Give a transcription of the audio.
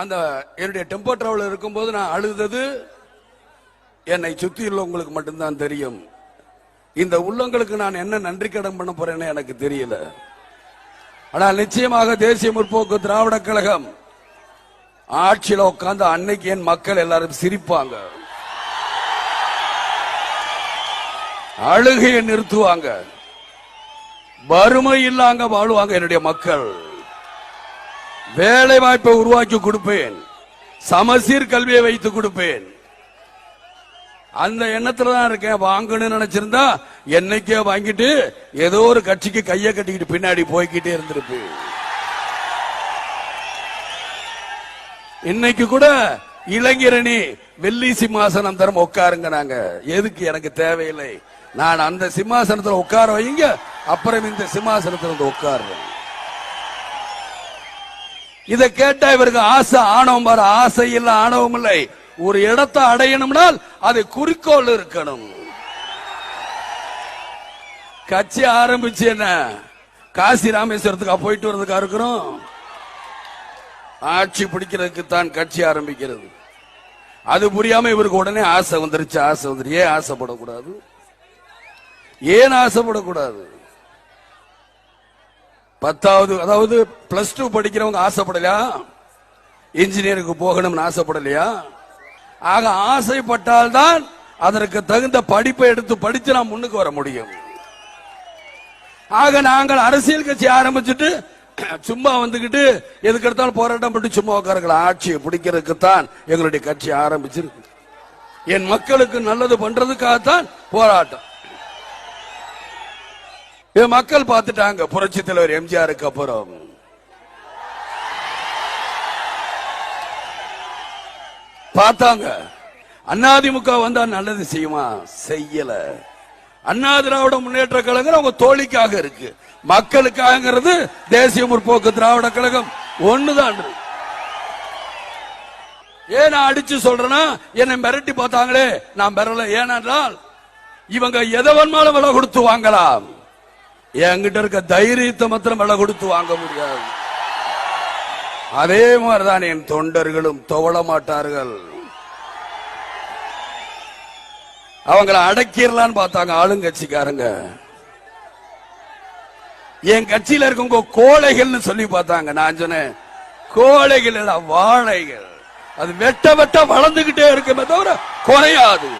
அந்த என்னுடைய tempo travel இருக்கும்போது நான் அழுதது என்னை சுற்றியுள்ளவங்களுக்கு மட்டும்தான் தெரியும். இந்த உள்ளங்களுக்கு நான் என்ன நன்றி கடன் பண்ண போறேன்னு எனக்கு தெரியல. ஆனால் நிச்சயமாக தேசிய முற்போக்கு திராவிட கழகம் ஆட்சியில் உட்கார்ந்து அன்னைக்கு என் மக்கள் எல்லாரும் சிரிப்பாங்க. அழுகையை நிறுத்துவாங்க. வறுமை இல்லாங்க வாழுவாங்க என்னுடைய மக்கள். வேலை வாய்ப்பை உருவாக்கி கொடுப்பேன். சமசீர் கல்வியை வைத்து கொடுப்பேன். அந்த எண்ணத்துல தான் இருக்கேன். வாங்கணும்னு நினைச்சிருந்தா என்னைக்கே வாங்கிட்டு ஏதோ ஒரு கட்சிக்கு கைய கட்டிக்கிட்டு பின்னாடி போய்கிட்டே இருந்திருப்பு இன்னைக்கு கூட இளைஞரணி வெள்ளி சிம்மாசனம் தரம் உட்காருங்க நாங்க எதுக்கு எனக்கு தேவையில்லை? நான் அந்த சிம்மாசனத்துல உட்கார வைங்க அப்புறம் இந்த சிம்மாசனத்துல வந்து உட்காருறேன் இதை கேட்டா இவருக்கு ஆசை ஆணவம் பாரு ஆசை இல்ல ஆணவம் இல்லை. ஒரு இடத்தை அடையணும்னால் அது குறிக்கோள் இருக்கணும். கட்சி ஆரம்பிச்சு என்ன? காசி ராமேஸ்வரத்துக்கு போயிட்டு வர்றதுக்கா இருக்கிறோம்? ஆட்சி பிடிக்கிறதுக்கு தான் கட்சி ஆரம்பிக்கிறது. அது புரியாம இவருக்கு உடனே ஆசை வந்துருச்சு ஆசை வந்துரு. ஏன் ஆசைப்படக்கூடாது? ஏன் ஆசைப்படக்கூடாது? பத்தாவது அதாவது பிளஸ் டூ படிக்கிறவங்க ஆசைப்படலையா? இன்ஜினியருக்கு போகணும்னு ஆசைப்படலையா? ஆக ஆசைப்பட்டால்தான் அதற்கு தகுந்த படிப்பை எடுத்து படித்து நாம் முன்னுக்கு வர முடியும். ஆக நாங்கள் அரசியல் கட்சி ஆரம்பிச்சுட்டு சும்மா வந்துகிட்டு எதுக்கு எடுத்தாலும் போராட்டம் பண்ணி சும்மா உட்காருக்கலாம் ஆட்சியை பிடிக்கிறதுக்குத்தான் எங்களுடைய கட்சி ஆரம்பிச்சிருக்கு. என் மக்களுக்கு நல்லது பண்றதுக்காகத்தான் போராட்டம். என் மக்கள் பார்த்துட்டாங்க. புரட்சி தலைவர் எம்ஜிஆருக்கு அப்புறம். பார்த்தாங்க. அதிமுக வந்தா நல்லது செய்யுமா? செய்யல. அண்ணா திராவிட முன்னேற்ற கழகம் அவங்க தோழிக்காக இருக்கு. மக்களுக்காகங்கிறது தேசிய முற்போக்கு திராவிட கழகம் ஒண்ணுதான். ஏன் நான் அடிச்சு சொல்றேன்னா என்னை மிரட்டி பார்த்தாங்களே நான் பெறல ஏனென்றால் இவங்க எதை வேணுமாலும் விலை கொடுத்து வாங்கலாம். என்கிட்ட இருக்க தைரியத்தை மாத்திரம் விலை கொடுத்து வாங்க முடியாது. அதே மாதிரிதான் என் தொண்டர்களும் துவள மாட்டார்கள். அவங்கள அடக்கிடலான்னு பார்த்தாங்க ஆளுங்கட்சிக்காரங்க. என் கட்சியில இருக்கவங்க கோழைகள்னு சொல்லி பார்த்தாங்க. நான் சொன்னேன் கோழைகள் வாழைகள். அது வெட்ட வெட்ட வளர்ந்துகிட்டே இருக்குமே தவிர குறையாது.